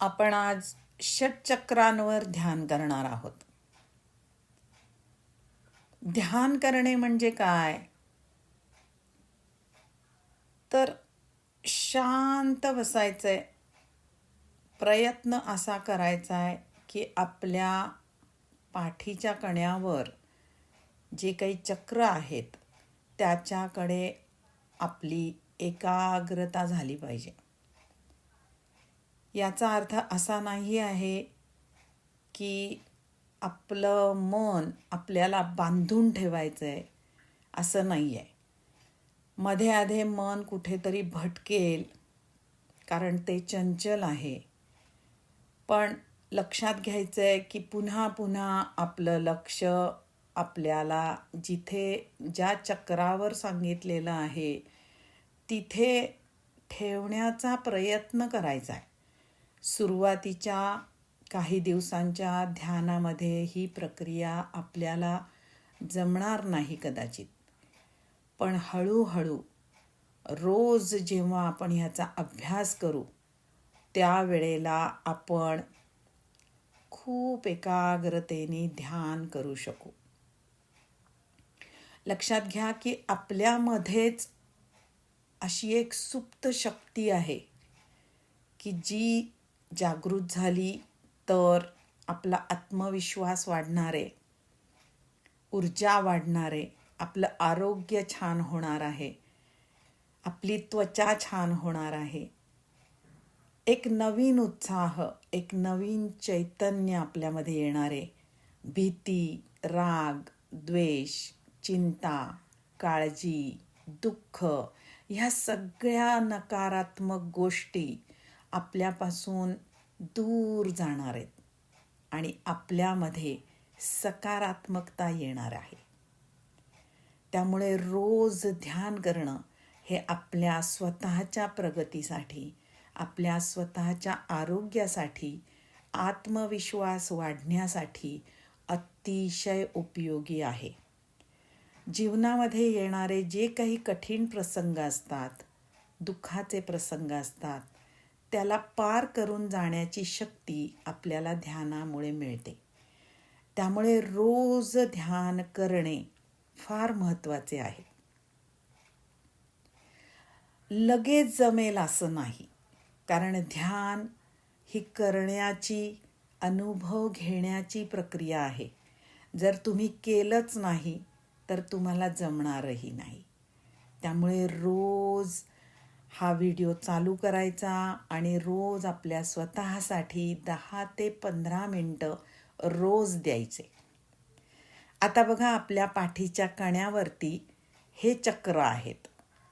आपण आज षटचक्रांवर ध्यान करणार आहोत. ध्यान करणे म्हणजे काय? तर शांत बसायचंय. प्रयत्न असा करायचा आहे की आपल्या पाठीच्या कण्यावर जे काही चक्र आहेत त्याच्याकडे आपली एकाग्रता झाली पाहिजे. याचा अर्थ असा नाही आहे की आपलं मन आपल्याला बांधून ठेवायचं आहे असं नाही आहे मध्ये आधे मन कुठेतरी भटकेल कारण ते चंचल आहे. पण लक्षात घ्यायचं आहे की पुन्हा पुन्हा आपलं लक्ष आपल्याला जिथे ज्या चक्रावर सांगितलेलं आहे तिथे ठेवण्याचा प्रयत्न करायचा आहे सुरुवातीच्या काही दिवसांच्या ध्यानामध्ये ही प्रक्रिया आपल्याला जमणार नाही कदाचित. पण हळूहळू रोज जेव्हा आपण ह्याचा अभ्यास करू त्यावेळेला आपण खूप एकाग्रतेने ध्यान करू शकू. लक्षात घ्या की आपल्यामध्येच अशी एक सुप्त शक्ती आहे की जी जागृत झाली तर आपला आत्मविश्वास वाढणारे ऊर्जा वाढणारे आपलं आरोग्य छान होणार आहे. आपली त्वचा छान होणार आहे. एक नवीन उत्साह एक नवीन चैतन्य आपल्यामध्ये येणारे भीती राग द्वेष चिंता काळजी दुःख ह्या सगळ्या नकारात्मक गोष्टी आपल्यापासून दूर जाणार आहेत आणि आपल्यामध्ये सकारात्मकता येणार आहे. त्यामुळे रोज ध्यान करणं हे आपल्या स्वतःच्या प्रगतीसाठी आपल्या स्वतःच्या आरोग्यासाठी आत्मविश्वास वाढण्यासाठी अतिशय उपयोगी आहे. जीवनामध्ये येणारे जे काही कठीण प्रसंग असतात दुःखाचे प्रसंग असतात त्याला पार करून जाण्याची शक्ती आपल्याला ध्यानामुळे मिळते. त्यामुळे रोज ध्यान करणे फार महत्त्वाचे आहे. लगेच जमेल असं नाही. कारण ध्यान ही करण्याची अनुभव घेण्याची प्रक्रिया आहे. जर तुम्ही केलंच नाही तर तुम्हाला जमणारही नाही. त्यामुळे रोज हा व्हिडिओ चालू करायचा आणि रोज आपल्या स्वतःसाठी दहा ते पंधरा मिनटं रोज द्यायचे. आता बघा आपल्या पाठीच्या कण्यावरती हे चक्र आहेत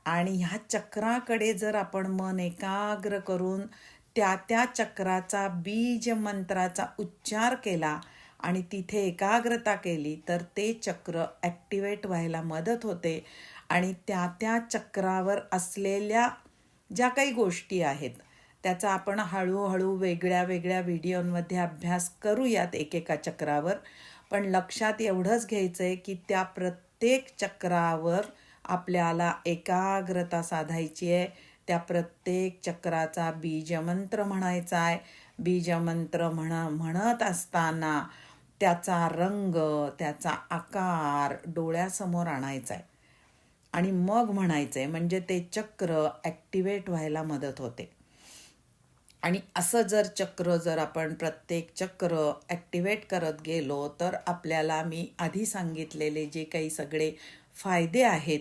आणि ह्या चक्राकडे जर आपण मन एकाग्र करून त्या त्या चक्राचा बीज मंत्राचा उच्चार केला आणि तिथे एकाग्रता केली तर ते चक्र ॲक्टिवेट व्हायला मदत होते आणि त्या त्या चक्रावर असलेल्या ज्या काही गोष्टी आहेत त्याचा आपण हळूहळू वेगळ्या वेगळ्या व्हिडिओंमध्ये अभ्यास करूयात एकेका चक्रावर. पण लक्षात एवढंच घ्यायचं आहे की त्या प्रत्येक चक्रावर आपल्याला एकाग्रता साधायची आहे. त्या प्रत्येक चक्राचा बीजमंत्र म्हणायचा आहे. बीजमंत्र म्हण म्हणत असताना त्याचा रंग त्याचा आकार डोळ्यासमोर आणायचा आहे. आणि मग म्हणायचं आहे म्हणजे ते चक्र ॲक्टिवेट व्हायला मदत होते. आणि असं जर चक्र जर आपण प्रत्येक चक्र ॲक्टिवेट करत गेलो तर आपल्याला मी आधी सांगितलेले जे काही सगळे फायदे आहेत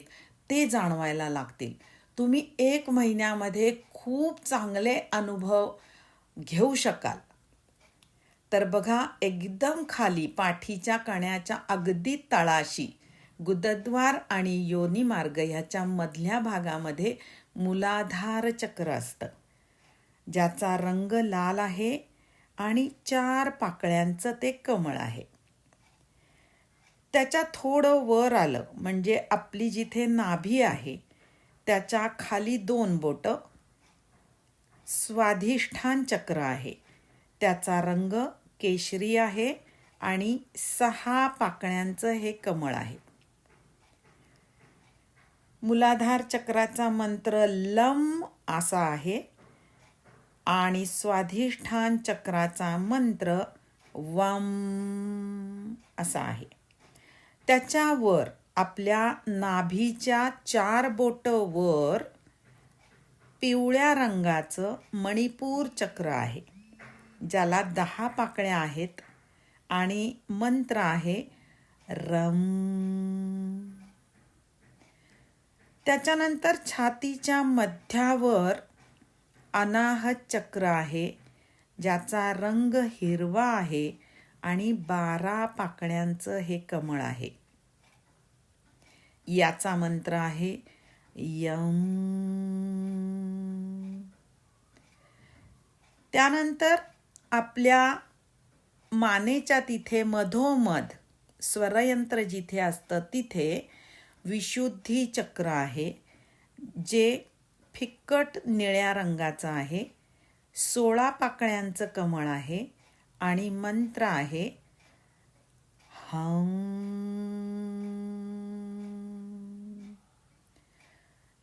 ते जाणवायला लागतील. तुम्ही एक महिन्यामध्ये खूप चांगले अनुभव घेऊ शकाल. तर बघा एकदम खाली पाठीच्या कण्याच्या अगदी तळाशी गुदद्वार आणि योनी मार्ग ह्याच्या मधल्या भागामध्ये मुलाधार चक्र असतं. ज्याचा रंग लाल आहे आणि चार पाकळ्यांचं ते कमळ आहे. त्याच्या थोडं वर आलं म्हणजे आपली जिथे नाभी आहे त्याच्याखाली दोन बोटं स्वाधिष्ठान चक्र आहे. त्याचा रंग केशरी आहे आणि सहा पाकळ्यांचं हे कमळ आहे. मुलाधार चक्राचा मंत्र लम असा आहे. आणि स्वाधिष्ठान चक्राचा मंत्र वम असा आहे. त्याच्यावर आपल्या नाभीच्या चार बोट वर पिवळ्या रंगाचं मणिपूर चक्र आहे. ज्याला दहा पाकळ्या आहेत आणि मंत्र आहे रम. त्याच्यानंतर छातीच्या मध्यावर अनाहत चक्र आहे ज्याचा रंग हिरवा आहे आणि बारा पाकळ्यांचं हे कमळ आहे. याचा मंत्र आहे यम. त्यानंतर आपल्या मानेच्या तिथे मधोमध स्वरयंत्र जिथे असतं तिथे विशुद्धी चक्र आहे जे फिक्कट निळ्या रंगाचं आहे सोळा पाकळ्यांचं कमळ आहे आणि मंत्र आहे हं.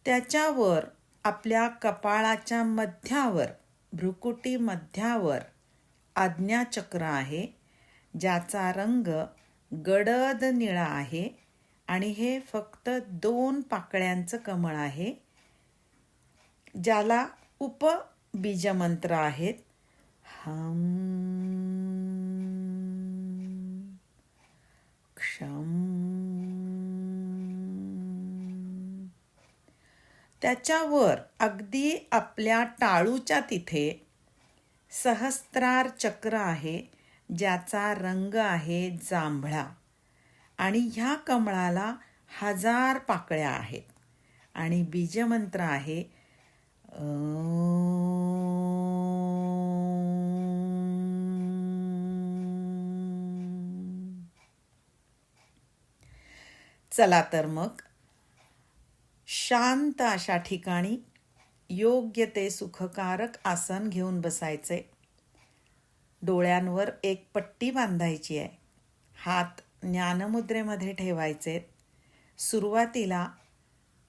त्याच्यावर आपल्या कपाळाच्या मध्यावर भ्रुकुटी मध्यावर आज्ञाचक्र आहे ज्याचा रंग गडद निळा आहे आणि हे फक्त दोन पाकळ्यांचं कमळ आहे ज्याला उपबीजमंत्र आहेत. हम क्षम. त्याच्यावर अगदी आपल्या टाळूच्या तिथे सहस्त्रार चक्र आहे ज्याचा रंग आहे जांभळा. आणि ह्या कमळाला हजार पाकळ्या आहेत. आणि बीजमंत्र आहे चला तर मग शांत अशा ठिकाणी योग्य ते सुखकारक आसन घेऊन बसायचे. डोळ्यांवर एक पट्टी बांधायची आहे. हात ज्ञानमुद्रेमध्ये ठेवायचे. सुरुवातीला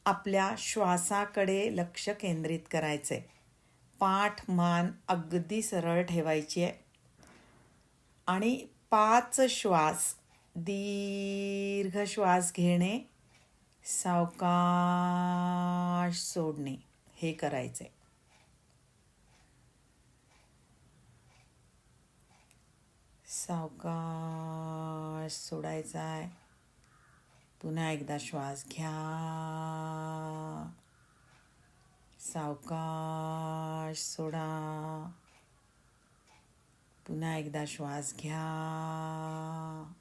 आपल्या श्वासाकडे लक्ष केंद्रित करायचे. पाठ मान अगदी सरळ ठेवायची आहे. आणि पाच श्वास दीर्घ श्वास घेणे सावकाश सोडणे हे करायचे. सावकाश सोडायचा आहे. पुन्हा एकदा श्वास घ्या. सावकाश सोडा. पुन्हा एकदा श्वास घ्या.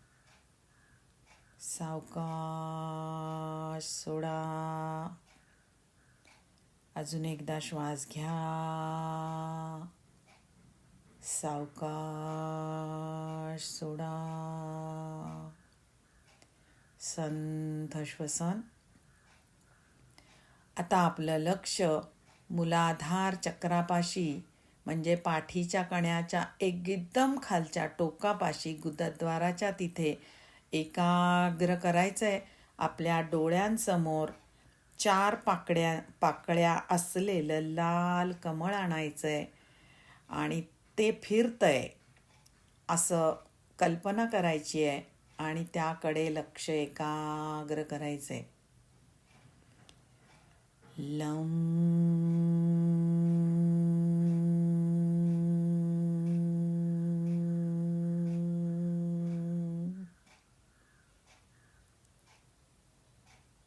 सावकाश सोडा. अजून एकदा श्वास घ्या. सावकाश सोडा. संथ श्वसन आता आपलं लक्ष मुलाधार चक्रापाशी म्हणजे पाठीच्या कण्याच्या एकदम खालच्या टोकापाशी गुदद्वाराच्या तिथे एकाग्र करायचं आहे आपल्या डोळ्यांसमोर चार पाकड्या पाकळ्या असलेलं लाल कमळ आणायचं आहे आणि ते फिरतंय असं कल्पना करायची आहे आणि त्याकडे लक्ष एकाग्र करायचे लम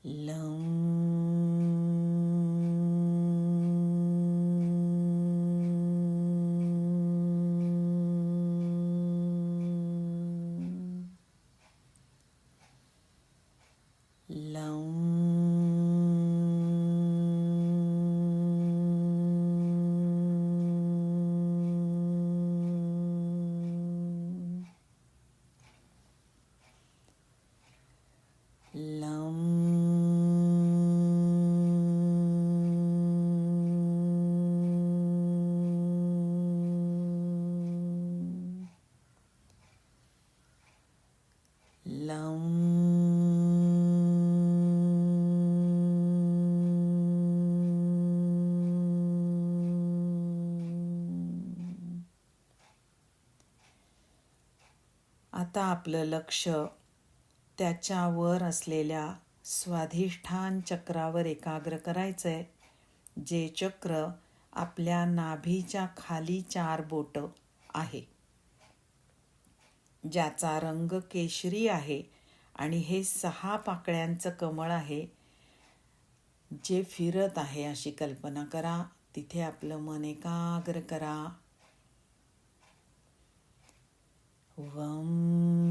लम. आता आपलं लक्ष त्याच्यावर असलेल्या स्वाधिष्ठान चक्रावर एकाग्र करायचं आहे जे चक्र आपल्या नाभीच्या खाली चार बोट आहे. ज्याचा रंग केशरी आहे आणि हे सहा पाकळ्यांचं कमळ आहे. जे फिरत आहे अशी कल्पना करा. तिथे आपलं मन एकाग्र करा. वम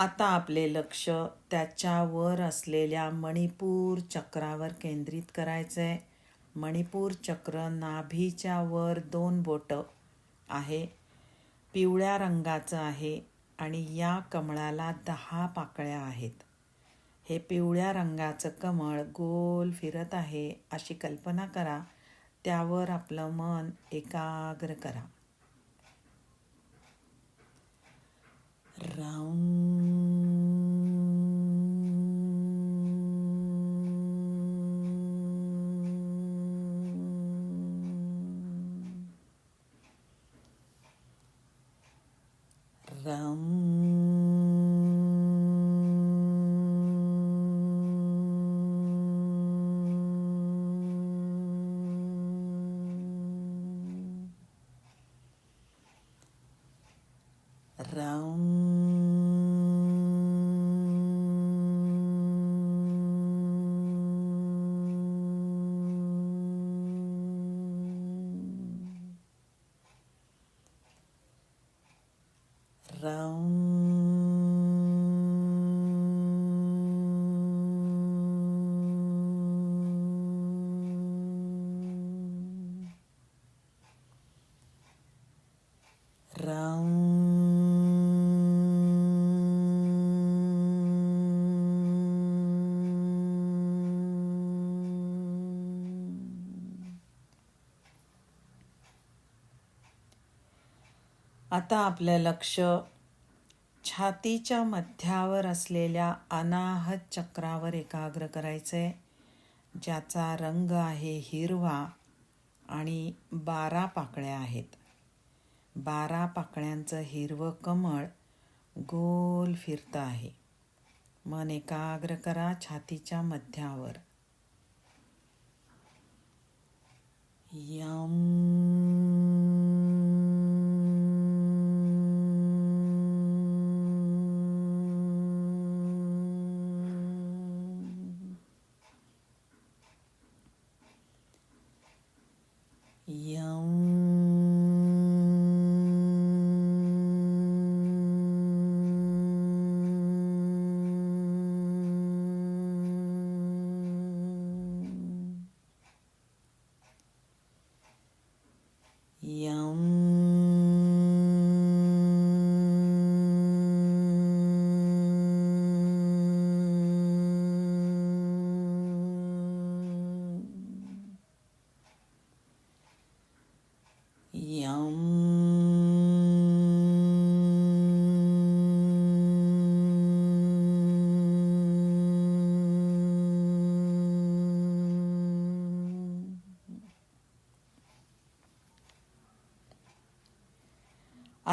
आता आपले लक्ष त्याच्यावर असलेल्या मणिपूर चक्रावर केंद्रित करायचं आहे मणिपूर चक्र नाभीच्या वर दोन बोटं आहे. पिवळ्या रंगाचं आहे आणि या कमळाला दहा पाकळ्या आहेत. हे पिवळ्या रंगाचं कमळ गोल फिरत आहे अशी कल्पना करा. त्यावर आपलं मन एकाग्र करा. राम. राम आता आपलं लक्ष छातीच्या मध्यावर असलेल्या अनाहत चक्रावर एकाग्र करायचंय. ज्याचा रंग आहे हिरवा आणि बारा पाकळ्या आहेत. बारा पाकळ्यांचं हिरवं कमळ गोल फिरतं आहे. मन एकाग्र करा छातीच्या मध्यावर. यम. यम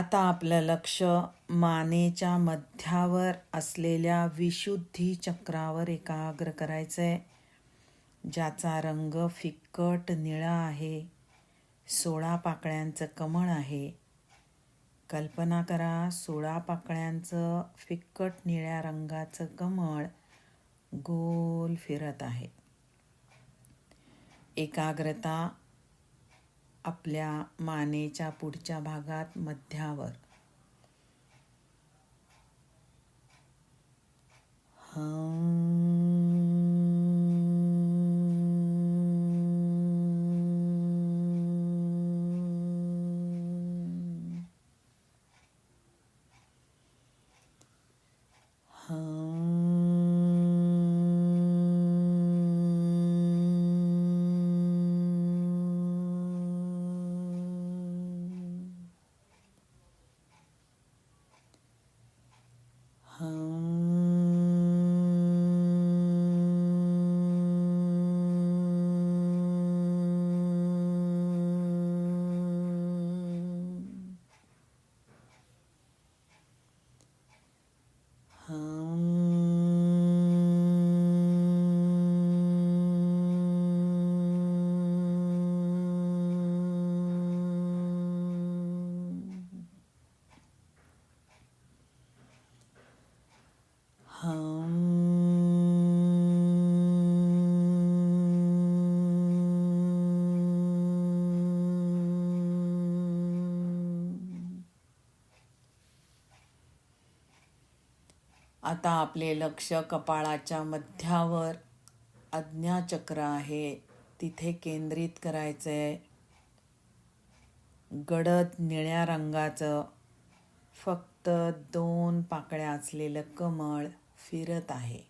आता आपलं लक्ष मानेच्या मध्यावर असलेल्या विशुद्धी चक्रावर एकाग्र आहे ज्याचा रंग फिक्कट निळा आहे सोळा पाकळ्यांचं कमळ आहे. कल्पना करा सोळा पाकळ्यांचं फिक्कट निळ्या रंगाचं कमळ गोल फिरत आहे. एकाग्रता आपल्या मानेच्या पुढच्या भागात मध्यावर. आता आपले लक्ष कपाळाच्या मध्यावर आज्ञाचक्र आहे. तिथे केंद्रित करायचं आहे गडद निळ्या रंगाचं फक्त दोन पाकळ्या असलेलं कमळ फिरत आहे.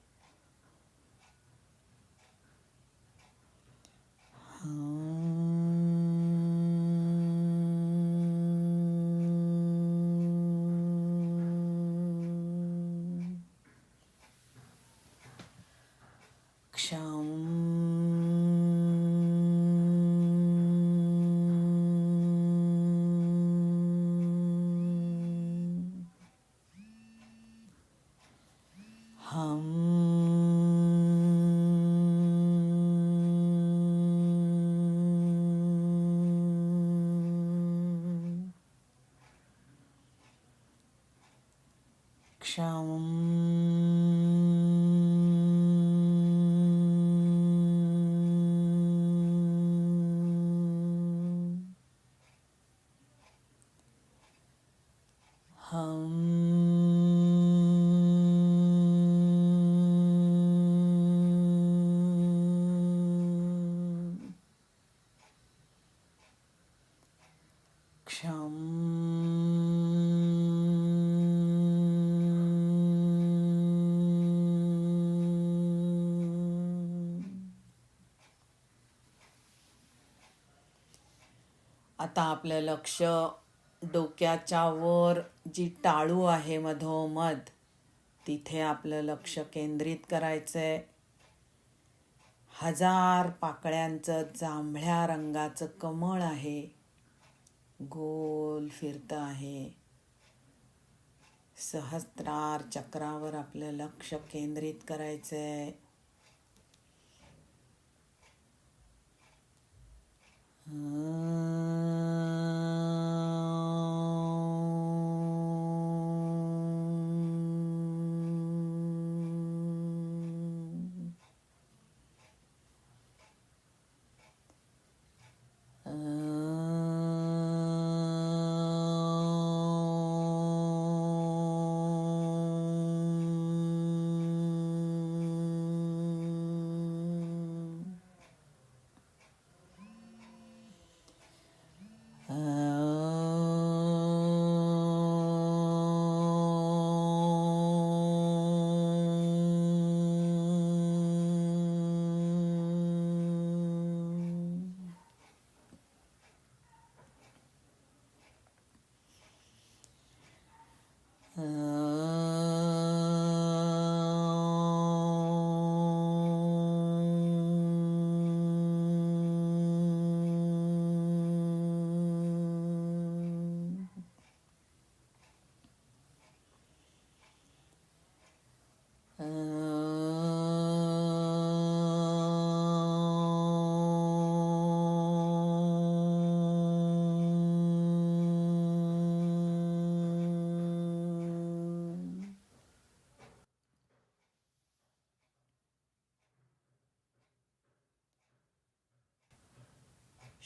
हम क्षम आता आपलं लक्ष डोक्याच्या वर जी टाळू आहे मधोमध तिथे आपलं लक्ष केंद्रित करायचं आहे हजार पाकळ्यांचं जांभळ्या रंगाचं कमळ आहे. गोल फिरतं आहे. सहस्त्रार चक्रावर आपलं लक्ष केंद्रित करायचं आहे Hmm.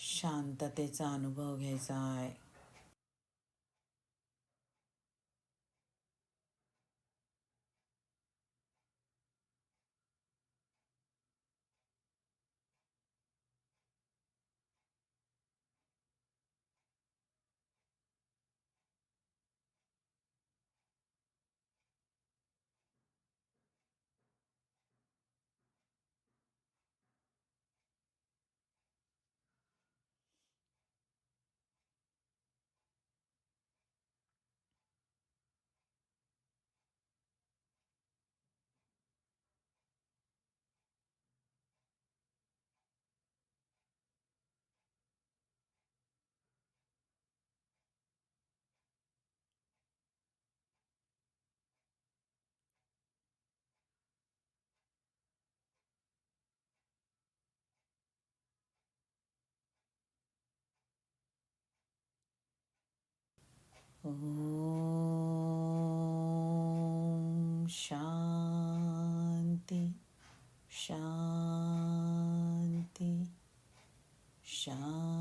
शांततेचा अनुभव घ्यायचा आहे. ॐ शान्ति शान्ति शान्तिः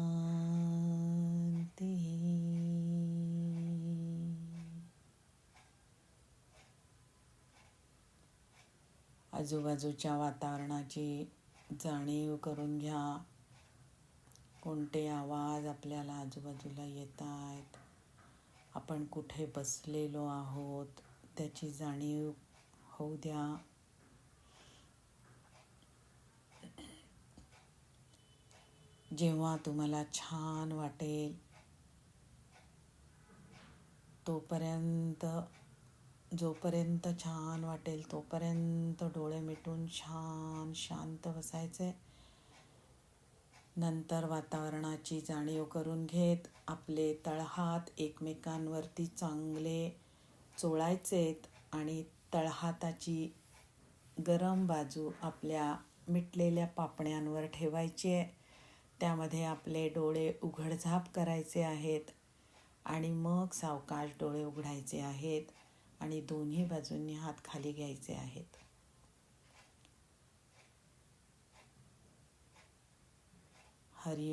आजूबाजूच्या वातावरणाची जाणीव करून घ्या. कोणते आवाज आपल्याला आजूबाजूला येत आहेत आपण कुठे बसलेलो आहोत त्याची जाणीव होऊ द्या. जेव्हा तुम्हाला छान वाटेल तोपर्यंत जोपर्यंत छान वाटेल तोपर्यंत डोळे मिटून छान शांत बसायचे. नंतर वातावरणाची जाणीव करून घेत आपले तळहात एकमेकांवरती चांगले चोळायचेत आणि तळहाताची गरम बाजू आपल्या मिटलेल्या पापण्यांवर ठेवायची आहे. त्यामध्ये आपले डोळे उघडझाप करायचे आहेत आणि मग सावकाश डोळे उघडायचे आहेत आणि दोन्ही बाजूंनी हात खाली घ्यायचे आहेत. Hari